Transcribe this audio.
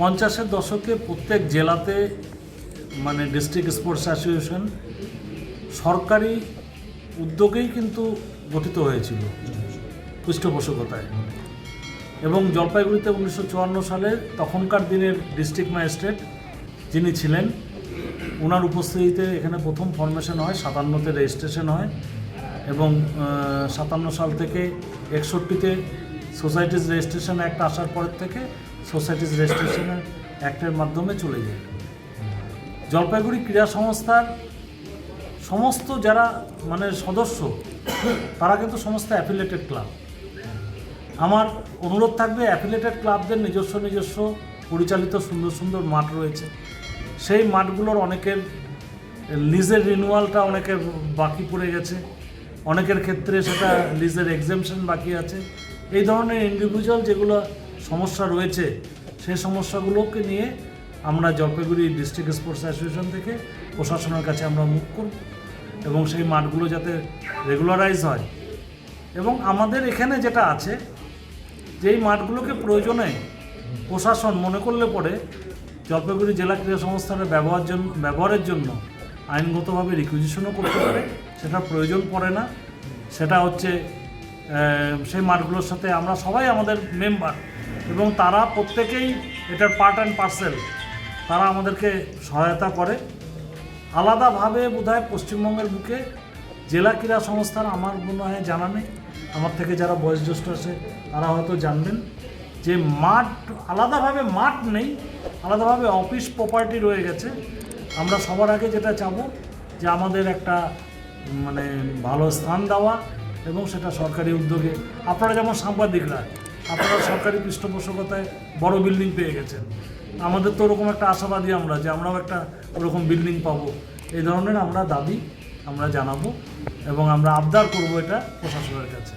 পঞ্চাশের দশকে প্রত্যেক জেলাতে মানে ডিস্ট্রিক্ট স্পোর্টস অ্যাসোসিয়েশন সরকারি উদ্যোগেই কিন্তু গঠিত হয়েছিল পৃষ্ঠপোষকতায়। এবং জলপাইগুড়িতে উনিশশো চুয়ান্ন সালে তখনকার দিনের ডিস্ট্রিক্ট ম্যাজিস্ট্রেট যিনি ছিলেন ওনার উপস্থিতিতে এখানে প্রথম ফরমেশন হয়, সাতান্নতে রেজিস্ট্রেশন হয় এবং সাতান্ন সাল থেকে একষট্টিতে সোসাইটিস রেজিস্ট্রেশন অ্যাক্ট আসার পরের থেকে সোসাইটিস রেজিস্ট্রেশন অ্যাক্টের মাধ্যমে চলে যায়। জলপাইগুড়ি ক্রীড়া সংস্থার সমস্ত যারা মানে সদস্য, তারা কিন্তু সমস্ত অ্যাফিলেটেড ক্লাব আমার অনুরোধ থাকবে অ্যাফিলেটেড ক্লাবদের নিজস্ব নিজস্ব পরিচালিত সুন্দর সুন্দর মাঠ রয়েছে। সেই মাঠগুলোর অনেকের লিজের রিনিউয়ালটা অনেকের বাকি পড়ে গেছে। অনেকের ক্ষেত্রে সেটা লিজের এক্সামশন বাকি আছে। এই ধরনের ইন্ডিভিজুয়াল যেগুলো সমস্যা রয়েছে সেই সমস্যাগুলোকে নিয়ে আমরা জলপাইগুড়ি ডিস্ট্রিক্ট স্পোর্টস অ্যাসোসিয়েশন থেকে প্রশাসনের কাছে আমরা মুখ করব এবং সেই মাঠগুলো যাতে রেগুলারাইজ হয়। এবং আমাদের এখানে যেটা আছে, যেই মাঠগুলোকে প্রয়োজনে প্রশাসন মনে করলে পরে জলপাইগুড়ি জেলা ক্রীড়া সংস্থানের ব্যবহার জন্য ব্যবহারের জন্য আইনগতভাবে রিকুইজিশনও করতে পারে, সেটা প্রয়োজন পড়ে না। সেটা হচ্ছে সেই মাঠগুলোর সাথে আমরা সবাই আমাদের মেম্বার এবং তারা প্রত্যেকেই এটার পার্ট অ্যান্ড পার্সেল তারা আমাদেরকে সহায়তা করে। আলাদাভাবে বোধহয় পশ্চিমবঙ্গের বুকে জেলা ক্রীড়া সংস্থার আমার মনে হয় জানা নেই। আমার থেকে যারা বয়োজ্যেষ্ঠ আছে, তারা হয়তো জানবেন যে মাঠ, আলাদাভাবে মাঠ নেই, আলাদাভাবে অফিস প্রপার্টি রয়ে গেছে। আমরা সবার আগে যেটা চাবো, যে আমাদের একটা মানে ভালো স্থান দেওয়া এবং সেটা সরকারি উদ্যোগে। আপনারা যেমন সাংবাদিকরা আপনারা সরকারি পৃষ্ঠপোষকতায় বড় বিল্ডিং পেয়ে গেছেন। আমাদের তো ওরকম একটা আশাবাদী আমরা যে আমরাও একটা ওরকম বিল্ডিং পাবো। এই ধরনের আমরা দাবি আমরা জানাব এবং আমরা আবদার করব এটা প্রশাসনের কাছে।